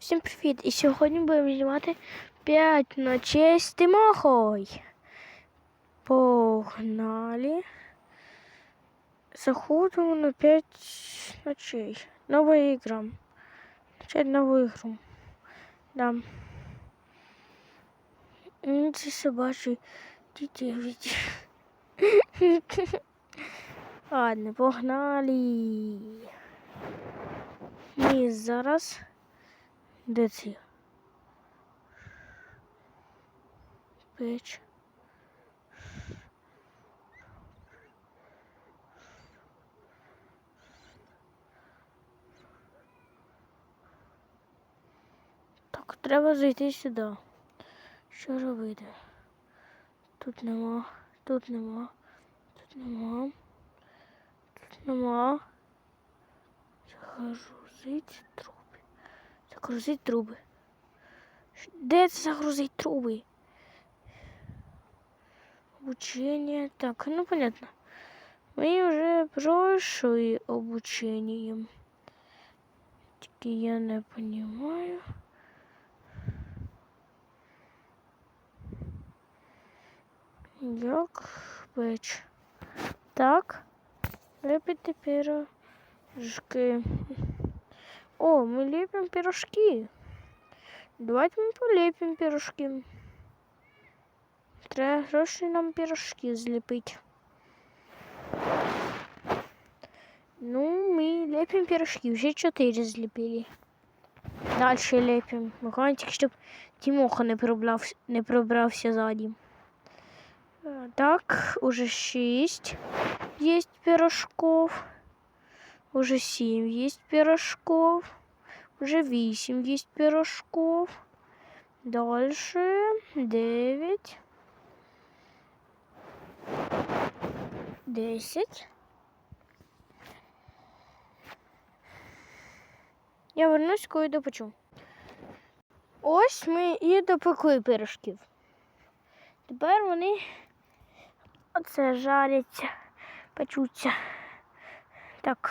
Всім привіт! І сьогодні будемо знімати 5 ночей з Тимохою. Погнали. Заходимо на 5 ночей. Новая игра. Начать новую игру. Да. М, Це собачий дітей. Ладно, погнали. Ми зараз. Де ці? Печ. Так, треба зайти сюди. Що робити? Тут нема, тут нема, тут нема, тут нема. Загрузить труби. Загрузить труби. Ш- Де це загрузить труби? Обучение. Так, ну понятно. Мы уже прошли обучением. Тільки я не понимаю. Як печ. Так. Лепити пирожки. О, мы лепим пирожки. Давайте ми полепим пирожки. Треба гроші нам пирожки зліпити. Ну, ми лепим пирожки. Вже чотири зліпили. Дальше лепим. Тільки щоб Тимоха не пробрав, не пробрався ззаді. Так, уже шесть есть пирожков. Уже семь есть пирожков. Уже вісім есть пирожков. Дальше девять. Десять. Я вернусь, коли допечу. Ось ми і допекли пирожків. Тепер вони оце жаряться, печуться. Так.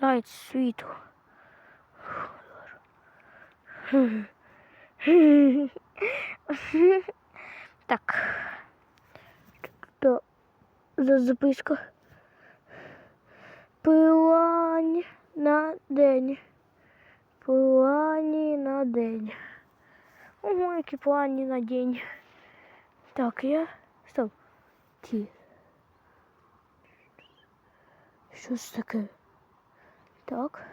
Лайт світу. Так. Що за записка? Плані на день. Плані на день. Ого, які плані на день. Так, я. Стоп. Ті. Що це таке? Так.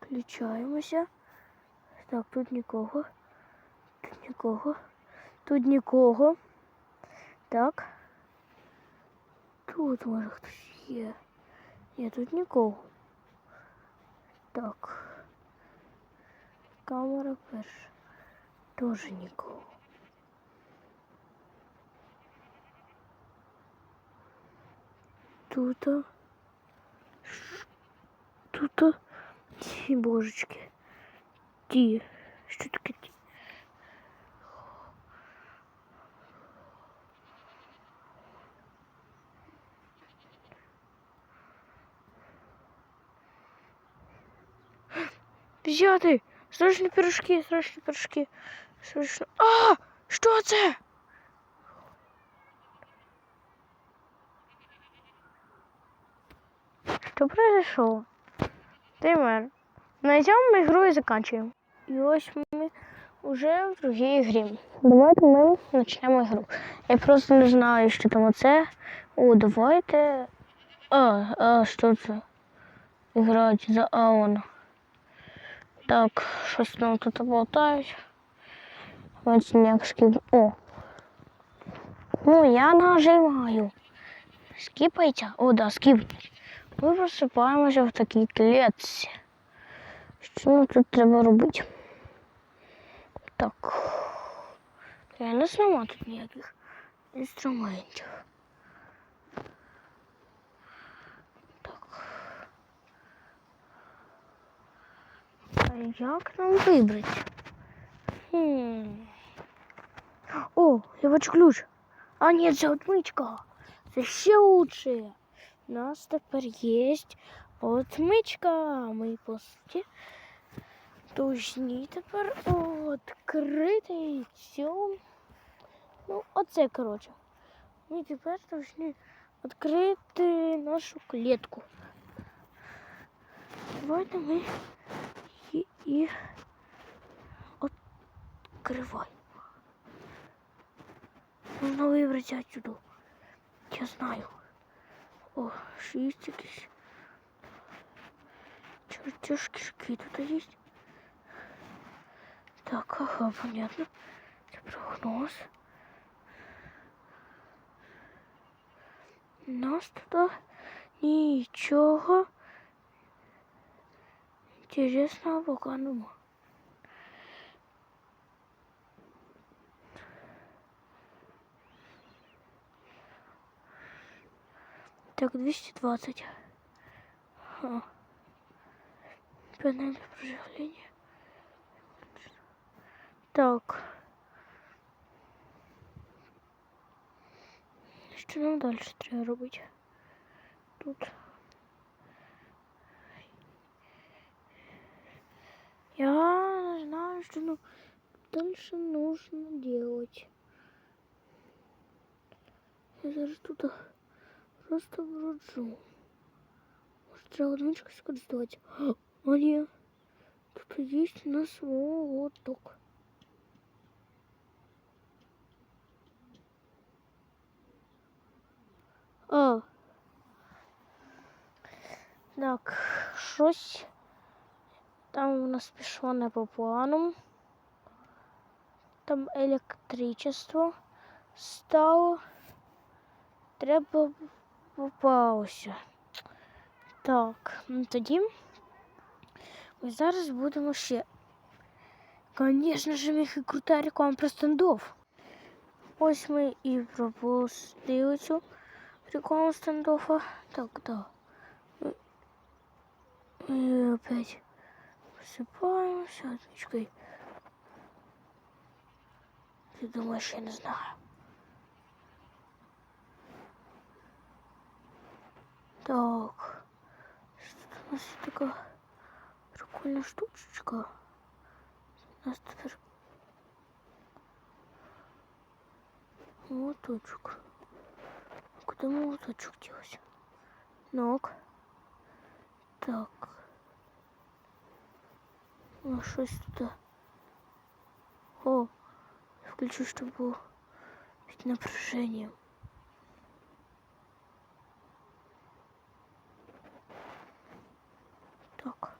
Включаємося. Так, тут нікого. Тут нікого. Тут нікого. Так. Тут може хтось є. Ні, тут нікого. Так. Камера перша. Тоже нікого. Тут. ш- Тут. Ті божечки. Ті. Що таке ті? Взяти! Срочно пирожки, срочно пирожки. Срочно. А! Що це? Что произошло? Тимер. На цьому ми гру і закінчуємо. І ось ми вже в другій грі. Давайте ми почнемо гру. Я просто не знаю, що там оце. О, давайте. А, а що це? Грати за Аон. Так, щось там тут болтають. Ось ніяк скіп. О. Ну, я нажимаю. Скіпається? О, да, скіпається. Ми просипаємося в такій клітці. Що нам тут треба робити? Так. Я не нема тут ніяких інструментів. Так. А як нам вибрати? Хм. О, я бачу ключ. А ні, це отмичка. Це ще лучше. У нас тепер є отмичка. Ми по суті должні тепер відкрити цю. Ну, оце, коротше. Ми тепер повинні відкрити нашу клітку. Давайте ми її відкриваємо. Нужно вибратися отсюда. Я знаю. О, шесть якісь. Чертежки тут есть. Так, ага, понятно. Это прогноз. Нас туда ничего интересного пока нема. Так, 220. Ага. Панель проживления. Так. Що нам далі треба робити? Тут. Я знаю, что ну, дальше нужно делать. Я зараз тут просто броджу. Может, треба одиночку скористувати? О, ні. Тут є у нас молоток. О. Так, щось там у нас пішло не по плану. Там електричество стало. Треба попалося. Так, ну тоді ми зараз будемо ще. Звісно ж, міг і крута реклама про стендов. Ось ми і пропустили цю рекламу стендофа. Так, да. И опять просыпаемся отмечкой. Ты думаешь, я не знаю. Так. Что у нас такая прикольная штучечка. У нас теперь молоточек. Куда молоточек делся? Ног. Так. Ну, щось тут. О, включу, чтобы было напряжением. Так.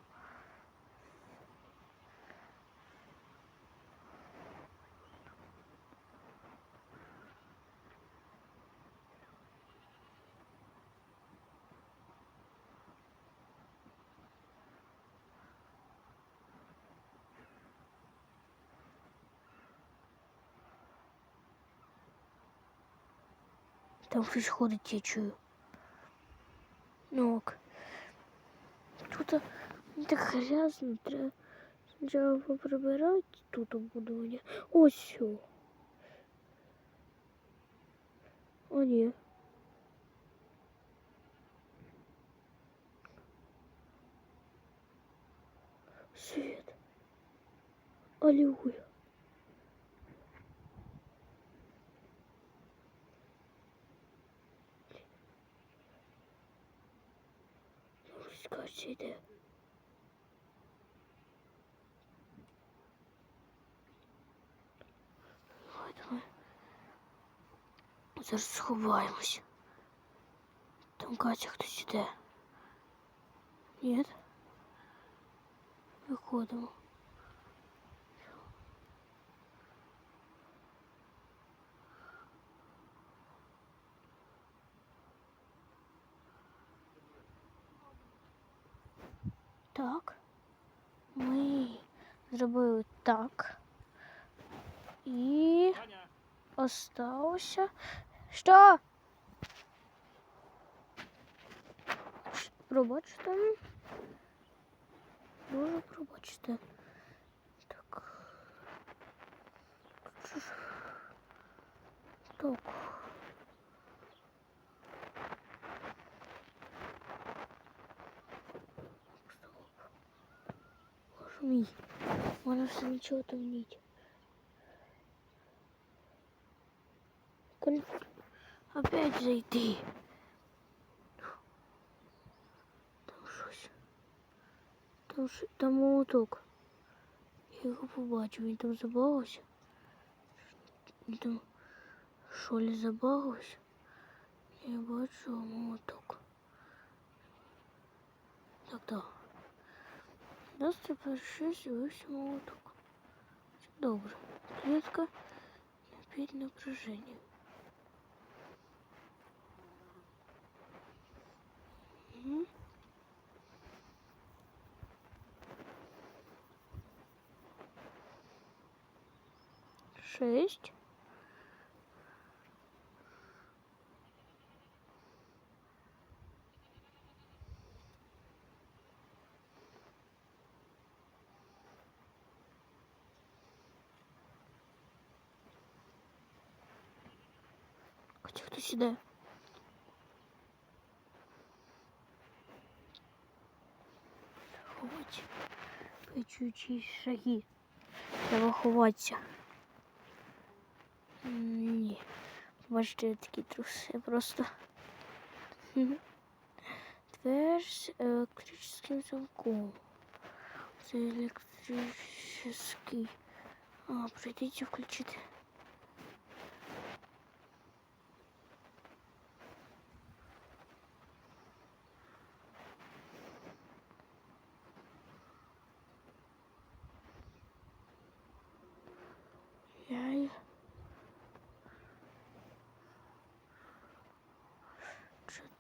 Там щось ходить, я чую. Ну ок. Тут так грязно, треба треба поприбирати тут обудування. Ось все. О, ні. Свет. Аллилуйя. Зараз сховаємось. Там Катя хтось іде. Ні? Виходимо. Так. Ми зробили так. І осталося. что? Пробач, что ли? Боже, пробачте. Так. Так. Боже мій. Вона все нічого там ніть. Опять зайти. Там щось. Там, щ- там молоток. Я його побачив, він там забагався. Він там що ли забагався. Я бачу молоток. Так, так. Нас тепер ще з'явився молоток. Це добре. Клітка під напряженням. Мгм. Шесть. Хотя хтось іде. Ховать. Почуючи шаги. Треба ховатися. Ні. Бачите, я такий трус. Просто. Дверь з електричним замком. Це електричний. А, прийдіть включити.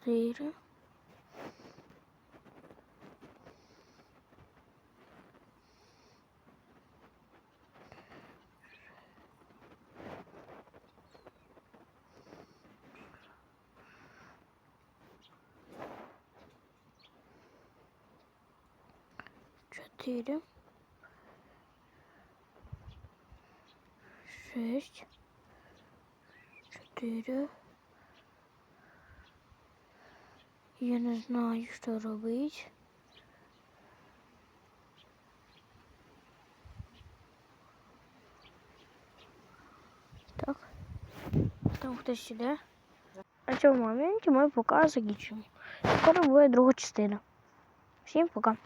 Четыре. Четыре. шесть, четыре. Я не знаю, що робити. Так. Там хтось іде. На цьому моменті ми пока закінчимо. Скоро буде друга частина. Всім пока.